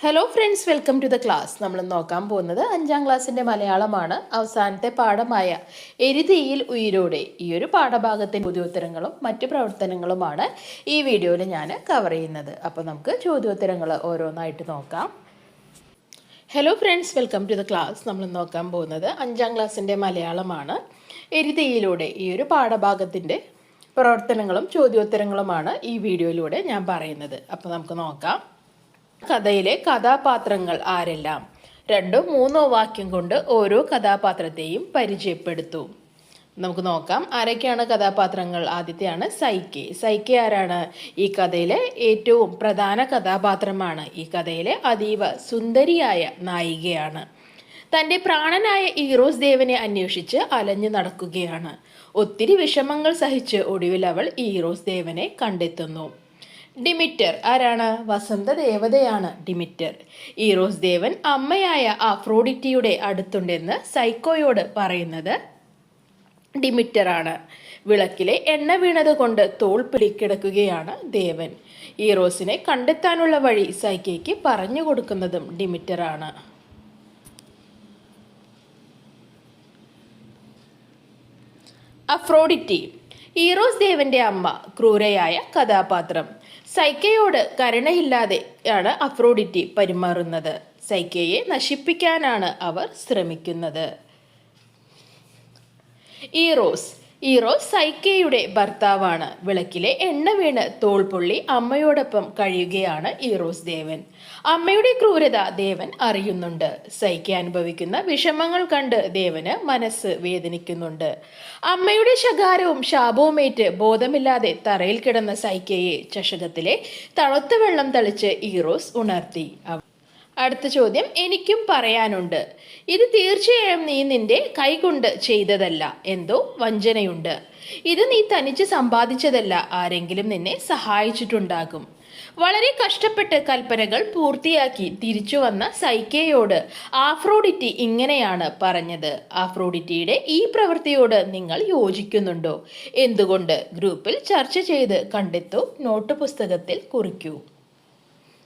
Hello friends welcome to the class നമ്മൾ നോക്കാൻ പോകുന്നത് അഞ്ചാം ക്ലാസ്സിന്റെ മലയാളമാണ്. അവസാനത്തെ പാഠമായ എരുതിയിൽ ഉയരോടെ ഈ ഒരു പാഠഭാഗത്തിന്റെ ചോദ്യോത്തരങ്ങളും മറ്റു പ്രവർത്തനങ്ങളുമാണ് ഈ വീഡിയോയിൽ ഞാൻ കവർ ചെയ്യുന്നത്. അപ്പോൾ നമുക്ക് ചോദ്യോത്തരങ്ങൾ ഓരോന്നായിട്ട് നോക്കാം. Hello friends welcome to the class നമ്മൾ നോക്കാൻ പോകുന്നത് അഞ്ചാം ക്ലാസ്സിന്റെ മലയാളമാണ്. എരുതിയിലൂടെ ഈ ഒരു പാഠഭാഗത്തിന്റെ പ്രവർത്തനങ്ങളും ചോദ്യോത്തരങ്ങളുമാണ് ഈ വീഡിയോയിലൂടെ ഞാൻ പറയുന്നത്. അപ്പോൾ നമുക്ക് നോക്കാം. കഥയിലെ കഥാപാത്രങ്ങൾ ആരെല്ലാം? രണ്ടോ മൂന്നോ വാക്യം കൊണ്ട് ഓരോ കഥാപാത്രത്തെയും പരിചയപ്പെടുത്തു. നമുക്ക് നോക്കാം ആരൊക്കെയാണ് കഥാപാത്രങ്ങൾ? ആദ്യത്തെയാണ് സൈക്കെ. സൈക്കെ ആരാണ്? ഈ കഥയിലെ ഏറ്റവും പ്രധാന കഥാപാത്രമാണ്. ഈ കഥയിലെ അതീവ സുന്ദരിയായ നായികയാണ്. തന്റെ പ്രാണനായ ഈറോസ് ദേവനെ അന്വേഷിച്ച് അലഞ്ഞു നടക്കുകയാണ്. ഒത്തിരി വിഷമങ്ങൾ സഹിച്ച് ഒടുവിൽ അവൾ ഈറോസ് ദേവനെ കണ്ടെത്തുന്നു. ഡിമിറ്റർ. ആരാണ്? വസന്ത ദേവതയാണ് ഡിമിറ്റർ. ഈറോസ് ദേവൻ അമ്മയായ അഫ്രോഡിറ്റിയുടെ അടുത്തുണ്ടെന്ന് സൈക്കോയോട് പറയുന്നത് ഡിമിറ്റർ ആണ് വിളക്കിലെ എണ്ണ വീണത് കൊണ്ട് തോൾ പിടിക്കിടക്കുകയാണ് ദേവൻ. ഈറോസിനെ കണ്ടെത്താനുള്ള വഴി സൈക്കയ്ക്ക് പറഞ്ഞു കൊടുക്കുന്നതും ഡിമിറ്റർ ആണ് അഫ്രോഡിറ്റി ഈറോസ് ദേവന്റെ അമ്മ ക്രൂരയായ കഥാപാത്രം. സൈക്കയോട് കരുണയില്ലാതെ ആണ് അഫ്രോഡിറ്റി പെരുമാറുന്നത്. സൈക്കയെ നശിപ്പിക്കാനാണ് അവർ ശ്രമിക്കുന്നത്. ഈറോസ് ഈറോസ് സൈക്കയുടെ ഭർത്താവാണ്. വിളക്കിലെ എണ്ണ വീണ് തോൾപൊള്ളി അമ്മയോടൊപ്പം കഴിയുകയാണ് ഈറോസ് ദേവൻ. അമ്മയുടെ ക്രൂരത ദേവൻ അറിയുന്നുണ്ട്. സൈക്ക അനുഭവിക്കുന്ന വിഷമങ്ങൾ കണ്ട് ദേവന് മനസ്സ് വേദനിക്കുന്നുണ്ട്. അമ്മയുടെ ശകാരവും ശാപവുമേറ്റ് ബോധമില്ലാതെ തറയിൽ കിടന്ന സൈക്കയെ ചഷകത്തിലെ തണുത്ത വെള്ളം തളിച്ച് ഈറോസ് ഉണർത്തി. അടുത്ത ചോദ്യം എനിക്കും പറയാനുണ്ട്. ഇത് തീർച്ചയായും നീ നിന്റെ കൈകൊണ്ട് ചെയ്തതല്ല. എന്തോ വഞ്ചനയുണ്ട്. ഇത് നീ തനിച്ച് സമ്പാദിച്ചതല്ല. ആരെങ്കിലും നിന്നെ സഹായിച്ചിട്ടുണ്ടാകും. വളരെ കഷ്ടപ്പെട്ട് കൽപ്പനകൾ പൂർത്തിയാക്കി തിരിച്ചു വന്ന സൈക്കയോട് ആഫ്രോഡിറ്റി ഇങ്ങനെയാണ് പറഞ്ഞത്. ആഫ്രോഡിറ്റിയുടെ ഈ പ്രവൃത്തിയോട് നിങ്ങൾ യോജിക്കുന്നുണ്ടോ? എന്തുകൊണ്ട്? ഗ്രൂപ്പിൽ ചർച്ച ചെയ്ത് കണ്ടെത്തൂ. നോട്ട് പുസ്തകത്തിൽ കുറിക്കൂ.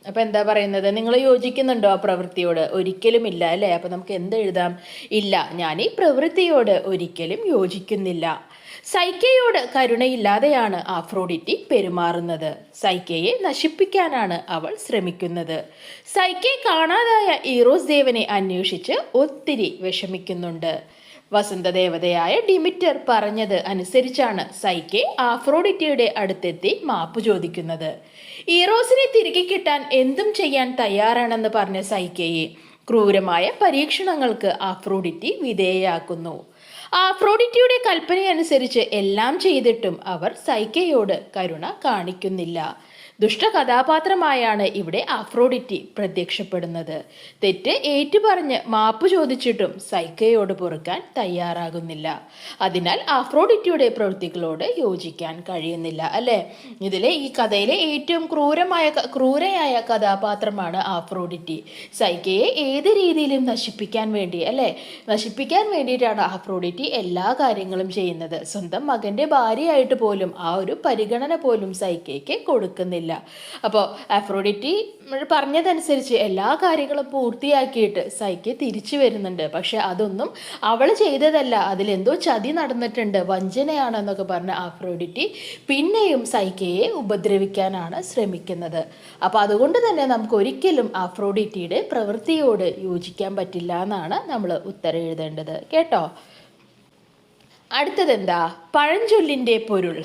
അപ്പം എന്താ പറയുന്നത്? നിങ്ങൾ യോജിക്കുന്നുണ്ടോ ആ പ്രവൃത്തിയോട്? ഒരിക്കലും ഇല്ല അല്ലേ? അപ്പം നമുക്ക് എന്ത് എഴുതാം? ഇല്ല ഞാൻ ഈ പ്രവൃത്തിയോട് ഒരിക്കലും യോജിക്കുന്നില്ല. സൈക്കയോട് കരുണയില്ലാതെയാണ് ആഫ്രോഡിറ്റി പെരുമാറുന്നത്. സൈക്കയെ നശിപ്പിക്കാനാണ് അവൾ ശ്രമിക്കുന്നത്. സൈക്കയെ കാണാതായ ഈറോസ് ദേവനെ അന്വേഷിച്ച് ഒത്തിരി വിഷമിക്കുന്നുണ്ട്. വസന്തദേവതയായ ഡിമിറ്റർ പറഞ്ഞത് അനുസരിച്ചാണ് സൈക്കെ ആഫ്രോഡിറ്റിയുടെ അടുത്തെത്തി മാപ്പ് ചോദിക്കുന്നത്. ഈറോസിനെ തിരികെ കിട്ടാൻ എന്തും ചെയ്യാൻ തയ്യാറാണെന്ന് പറഞ്ഞ സൈക്കയെ ക്രൂരമായ പരീക്ഷണങ്ങൾക്ക് ആഫ്രോഡിറ്റി വിധേയയാക്കുന്നു. ആഫ്രോഡിറ്റിയുടെ കൽപ്പനയനുസരിച്ച് എല്ലാം ചെയ്തിട്ടും അവർ സൈക്കയോട് കരുണ കാണിക്കുന്നില്ല. ദുഷ്ടകഥാപാത്രമായാണ് ഇവിടെ അഫ്രോഡിറ്റി പ്രത്യക്ഷപ്പെടുന്നത്. തെറ്റ് ഏറ്റുപറഞ്ഞ് മാപ്പ് ചോദിച്ചിട്ടും സൈക്കയോട് പൊറുക്കാൻ തയ്യാറാകുന്നില്ല. അതിനാൽ അഫ്രോഡിറ്റിയുടെ പ്രവൃത്തികളോട് യോജിക്കാൻ കഴിയുന്നില്ല അല്ലേ? ഇതിലെ ഈ കഥയിലെ ഏറ്റവും ക്രൂരമായ ക്രൂരയായ കഥാപാത്രമാണ് അഫ്രോഡിറ്റി സൈക്കയെ ഏത് രീതിയിലും നശിപ്പിക്കാൻ വേണ്ടി അല്ലേ? നശിപ്പിക്കാൻ വേണ്ടിയിട്ടാണ് അഫ്രോഡിറ്റി എല്ലാ കാര്യങ്ങളും ചെയ്യുന്നത്. സ്വന്തം മകന്റെ ഭാര്യയായിട്ട് പോലും ആ ഒരു പരിഗണന പോലും സൈക്കയ്ക്ക് കൊടുക്കുന്നില്ല. അപ്പോൾ അഫ്രോഡിറ്റി പറഞ്ഞതനുസരിച്ച് എല്ലാ കാര്യങ്ങളും പൂർത്തിയാക്കിയിട്ട് സൈക്ക് തിരിച്ചു വരുന്നുണ്ട്. പക്ഷെ അതൊന്നും അവൾ ചെയ്തതല്ല. അതിലെന്തോ ചതി നടന്നിട്ടുണ്ട്. വഞ്ചനയാണെന്നൊക്കെ പറഞ്ഞ അഫ്രോഡിറ്റി പിന്നെയും സൈക്കയെ ഉപദ്രവിക്കാനാണ് ശ്രമിക്കുന്നത്. അപ്പോൾ അതുകൊണ്ട് തന്നെ നമുക്ക് ഒരിക്കലും അഫ്രോഡിറ്റിയുടെ പ്രവൃത്തിയോട് യോജിക്കാൻ പറ്റില്ല എന്നാണ് നമ്മൾ ഉത്തരം എഴുതേണ്ടത്. കേട്ടോ? അടുത്തതെന്താ? പഴഞ്ചൊല്ലിന്റെ പൊരുൾ.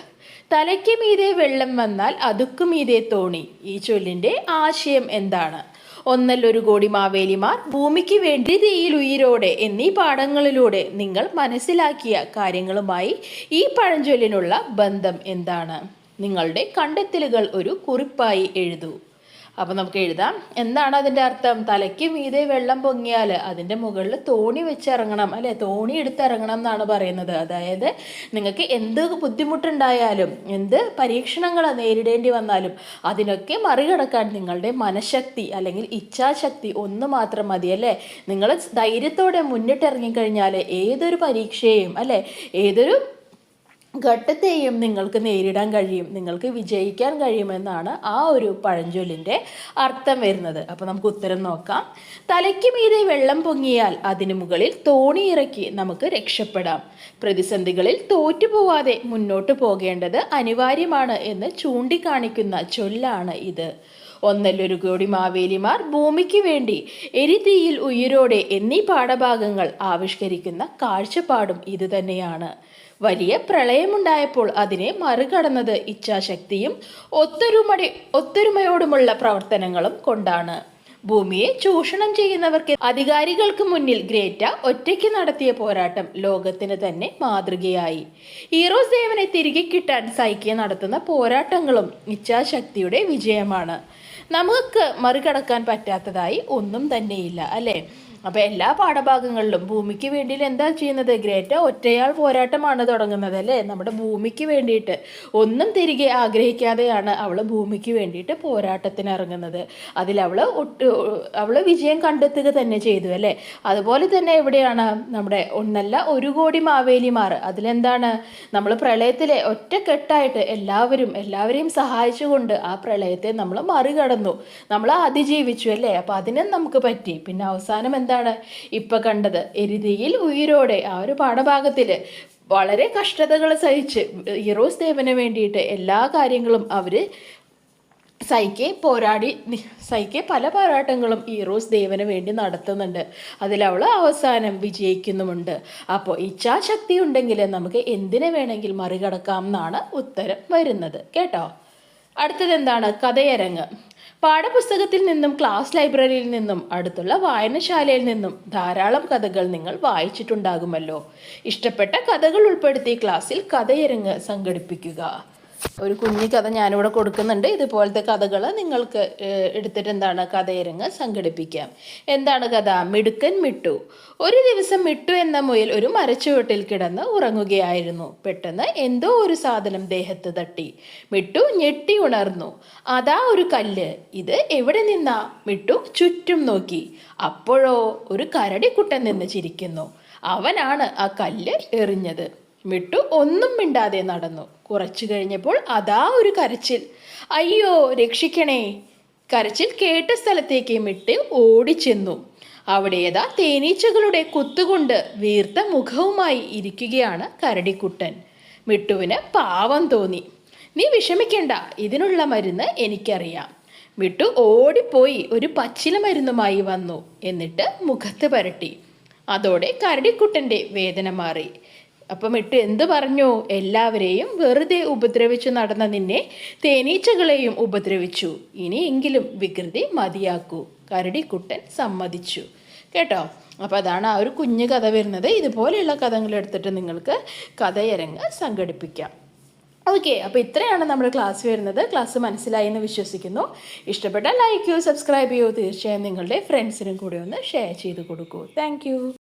തലയ്ക്ക് മീതെ വെള്ളം വന്നാൽ അതുക്കു മീതെ തോണി. ഈ ചൊല്ലിന്റെ ആശയം എന്താണ്? ഒന്നല്ലൊരു കോടി മാവേലിമാർ ഭൂമിക്ക് വേണ്ടി തീയിൽ ഉയിരോടെ എന്നീ പാഠങ്ങളിലൂടെ നിങ്ങൾ മനസ്സിലാക്കിയ കാര്യങ്ങളുമായി ഈ പഴഞ്ചൊല്ലിനുള്ള ബന്ധം എന്താണ്? നിങ്ങളുടെ കണ്ടെത്തലുകൾ ഒരു കുറിപ്പായി എഴുതൂ. അപ്പോൾ നമുക്ക് എഴുതാം. എന്താണ് അതിന്റെ അർത്ഥം? തലയ്ക്ക് മീതെ വെള്ളം പൊങ്ങിയാൽ അതിന്റെ മുകളിൽ തോണി വെച്ചിറങ്ങണം അല്ലെ? തോണി എടുത്തിറങ്ങണം എന്നാണ് പറയുന്നത്. അതായത് നിങ്ങൾക്ക് എന്ത് ബുദ്ധിമുട്ടുണ്ടായാലും എന്ത് പരീക്ഷണങ്ങൾ നേരിടേണ്ടി വന്നാലും അതിനൊക്കെ മറികടക്കാൻ നിങ്ങളുടെ മനഃശക്തി അല്ലെങ്കിൽ ഇച്ഛാശക്തി ഒന്ന് മാത്രം മതി അല്ലേ? നിങ്ങൾ ധൈര്യത്തോടെ മുന്നിട്ടിറങ്ങിക്കഴിഞ്ഞാൽ ഏതൊരു പരീക്ഷയെയും അല്ലേ? ഏതൊരു ഘട്ടത്തെയും നിങ്ങൾക്ക് നേരിടാൻ കഴിയും നിങ്ങൾക്ക് വിജയിക്കാൻ കഴിയുമെന്നാണ് ആ ഒരു പഴഞ്ചൊല്ലിന്റെ അർത്ഥം വരുന്നത്. അപ്പോൾ നമുക്ക് ഉത്തരം നോക്കാം. തലയ്ക്ക് മീതെ വെള്ളം പൊങ്ങിയാൽ അതിനു മുകളിൽ തോണി ഇറക്കി നമുക്ക് രക്ഷപ്പെടാം. പ്രതിസന്ധികളിൽ തോറ്റുപോവാതെ മുന്നോട്ട് പോകേണ്ടത് അനിവാര്യമാണ് എന്ന് ചൂണ്ടിക്കാണിക്കുന്ന ചൊല്ലാണ് ഇത്. ഒന്നല്ലൊരു കോടി മാവേലിമാർ ഭൂമിക്ക് വേണ്ടി എരിതീയിൽ ഉയരോടെ എന്നീ പാഠഭാഗങ്ങൾ ആവിഷ്കരിക്കുന്ന കാഴ്ചപ്പാടും ഇതുതന്നെയാണ് വലിയ പ്രളയമുണ്ടായപ്പോൾ അതിനെ മറികടന്നത് ഇച്ഛാശക്തിയും ഒത്തൊരുമടി ഒത്തൊരുമയോടുമുള്ള പ്രവർത്തനങ്ങളും കൊണ്ടാണ്. ഭൂമിയെ ചൂഷണം ചെയ്യുന്നവർക്ക് അധികാരികൾക്ക് മുന്നിൽ ഗ്രേറ്റ ഒറ്റയ്ക്ക് നടത്തിയ പോരാട്ടം ലോകത്തിന് തന്നെ മാതൃകയായി. ഹീറോസ് ദേവനെ തിരികെ കിട്ടാൻ സൈക്യ നടത്തുന്ന പോരാട്ടങ്ങളും ഇച്ഛാശക്തിയുടെ വിജയമാണ്. നമുക്ക് മറികടക്കാൻ പറ്റാത്തതായി ഒന്നും തന്നെയില്ല അല്ലേ? അപ്പോൾ എല്ലാ പാഠഭാഗങ്ങളിലും ഭൂമിക്ക് വേണ്ടിയിൽ എന്താ ചെയ്യുന്നത്? ഗ്രേറ്റ ഒറ്റയാൾ പോരാട്ടമാണ് തുടങ്ങുന്നത് അല്ലേ? നമ്മുടെ ഭൂമിക്ക് വേണ്ടിയിട്ട് ഒന്നും തിരികെ ആഗ്രഹിക്കാതെയാണ് അവൾ ഭൂമിക്ക് വേണ്ടിയിട്ട് പോരാട്ടത്തിന് ഇറങ്ങുന്നത്. അതിൽ അവൾ ഒട്ട് അവൾ വിജയം കണ്ടെത്തുക തന്നെ ചെയ്തു അല്ലേ? അതുപോലെ തന്നെ എവിടെയാണ് നമ്മുടെ ഒന്നല്ല ഒരു കോടി മാവേലിമാർ. അതിലെന്താണ്? നമ്മൾ പ്രളയത്തിലെ ഒറ്റക്കെട്ടായിട്ട് എല്ലാവരും എല്ലാവരെയും സഹായിച്ചുകൊണ്ട് ആ പ്രളയത്തെ നമ്മൾ മറികടന്നു. നമ്മൾ അതിജീവിച്ചു അല്ലേ? അപ്പോൾ അതിനും നമുക്ക് പറ്റി. പിന്നെ അവസാനം എന്താണ്? ഇപ്പം കണ്ടത് എരുതിയിൽ ഉയരോടെ ആ ഒരു പാഠഭാഗത്തിൽ വളരെ കഷ്ടതകൾ സഹിച്ച് ഹീറോസ് ദേവന് വേണ്ടിയിട്ട് എല്ലാ കാര്യങ്ങളും അവർ സൈക്കെ പോരാടി സൈക്കെ പല പോരാട്ടങ്ങളും ഈറോസ് ദേവന് വേണ്ടി നടത്തുന്നുണ്ട്. അതിലവൾ അവസാനം വിജയിക്കുന്നുമുണ്ട്. അപ്പോൾ ഇച്ഛാശക്തി ഉണ്ടെങ്കിൽ നമുക്ക് എന്തിനെ വേണമെങ്കിൽ മറികടക്കാം എന്നാണ് ഉത്തരം വരുന്നത്. കേട്ടോ? അടുത്തത് എന്താണ്? കഥയരങ്ങ്. പാഠപുസ്തകത്തിൽ നിന്നും ക്ലാസ് ലൈബ്രറിയിൽ നിന്നും അടുത്തുള്ള വായനശാലയിൽ നിന്നും ധാരാളം കഥകൾ നിങ്ങൾ വായിച്ചിട്ടുണ്ടാകുമല്ലോ. ഇഷ്ടപ്പെട്ട കഥകൾ ഉൾപ്പെടുത്തി ക്ലാസ്സിൽ കഥയരങ്ങ് സംഘടിപ്പിക്കുക. ഒരു കുഞ്ഞു കഥ ഞാനിവിടെ കൊടുക്കുന്നുണ്ട്. ഇതുപോലത്തെ കഥകൾ നിങ്ങൾക്ക് എടുത്തിട്ട് എന്താണ് കഥയരങ്ങ് സംഘടിപ്പിക്കാം. എന്താണ് കഥ? മിടുക്കൻ മിട്ടു. ഒരു ദിവസം മിട്ടു എന്ന മുയൽ ഒരു മരച്ചുവട്ടിൽ കിടന്ന് ഉറങ്ങുകയായിരുന്നു. പെട്ടെന്ന് എന്തോ ഒരു സാധനം ദേഹത്ത് തട്ടി. മിട്ടു ഞെട്ടി ഉണർന്നു. അതാ ഒരു കല്ല്. ഇത് എവിടെ നിന്നാ? മിട്ടു ചുറ്റും നോക്കി. അപ്പോഴോ ഒരു കരടിക്കുട്ടൻ നിന്ന് ചിരിക്കുന്നു. അവനാണ് ആ കല്ല് എറിഞ്ഞത്. മിട്ടു ഒന്നും മിണ്ടാതെ നടന്നു. കുറച്ചു കഴിഞ്ഞപ്പോൾ അതാ ഒരു കരച്ചിൽ. അയ്യോ രക്ഷിക്കണേ. കരച്ചിൽ കേട്ട സ്ഥലത്തേക്ക് മിട്ട് ഓടിച്ചെന്നു. അവിടേതാ തേനീച്ചകളുടെ കുത്തുകൊണ്ട് വീർത്ത മുഖവുമായി ഇരിക്കുകയാണ് കരടിക്കുട്ടൻ. മിട്ടുവിന് പാവം തോന്നി. നീ വിഷമിക്കണ്ട ഇതിനുള്ള മരുന്ന് എനിക്കറിയാം. മിട്ടു ഓടിപ്പോയി ഒരു പച്ചില മരുന്നുമായി വന്നു. എന്നിട്ട് മുഖത്ത് പരട്ടി. അതോടെ കരടിക്കുട്ടന്റെ വേദന മാറി. അപ്പം ഇട്ട് എന്ത് പറഞ്ഞു? എല്ലാവരെയും വെറുതെ ഉപദ്രവിച്ചു നടന്ന നിന്നെ തേനീച്ചകളെയും ഉപദ്രവിച്ചു. ഇനിയെങ്കിലും വികൃതി മതിയാക്കൂ. കരടിക്കുട്ടൻ സമ്മതിച്ചു. കേട്ടോ? അപ്പോൾ അതാണ് ആ ഒരു കുഞ്ഞു കഥ വരുന്നത്. ഇതുപോലെയുള്ള കഥകൾ എടുത്തിട്ട് നിങ്ങൾക്ക് കഥയരങ്ങ് സംഘടിപ്പിക്കാം. ഓക്കെ അപ്പോൾ ഇത്രയാണ് നമ്മുടെ ക്ലാസ് വരുന്നത്. ക്ലാസ് മനസ്സിലായി എന്ന് വിശ്വസിക്കുന്നു. ഇഷ്ടപ്പെട്ടാൽ ലൈക്ക് ചെയ്യൂ സബ്സ്ക്രൈബ് ചെയ്യൂ. തീർച്ചയായും നിങ്ങളുടെ ഫ്രണ്ട്സിനും കൂടി ഒന്ന് ഷെയർ ചെയ്ത് കൊടുക്കൂ. താങ്ക്